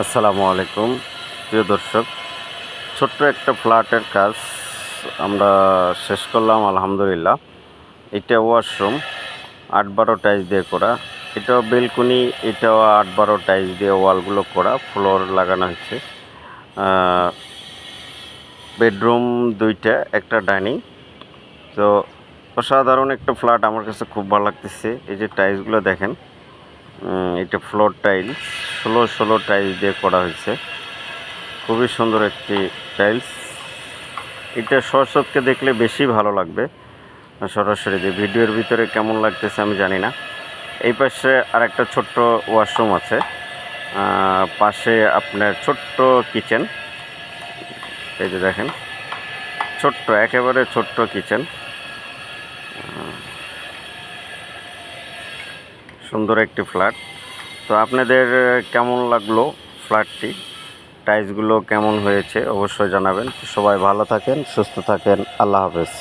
আসসালামু আলাইকুম। প্রিয় দর্শক, ছোট্ট একটা ফ্ল্যাটের কাজ আমরা শেষ করলাম, আলহামদুলিল্লাহ। এটা ওয়াশরুম, আট বারো টাইলস দিয়ে করা। এটাও বেলকুনি, এটাও আট বারো টাইলস দিয়ে ওয়ালগুলো করা, ফ্লোর লাগানো হয়েছে। বেডরুম দুইটা, একটা ডাইনিং। তো অসাধারণ একটা ফ্ল্যাট আমার কাছে খুব ভালো লাগতেছে। এই যে টাইলসগুলো দেখেন এটা ফ্লোর টাইলস ষোলো ষোলো টাইলস দিয়ে করা হয়েছে। খুবই সুন্দর একটি টাইলস এটা সরস্বতকে দেখলে বেশি ভালো লাগবে, সরাসরি যে ভিডিওর ভিতরে কেমন লাগতেছে আমি জানি না। এই পাশে আরেকটা ছোট্ট ওয়াশরুম আছে। পাশে আপনার ছোট্ট কিচেন এই যে দেখেন, ছোট্ট, একেবারে ছোট্ট কিচেন সুন্দর একটি ফ্ল্যাট। তো আপনাদের কেমন লাগল ফ্ল্যাটটি? টাইলসগুলো কেমন হয়েছে? অবশ্যই জানাবেন। সবাই ভালো থাকেন, সুস্থ থাকেন। আল্লাহ হাফেজ।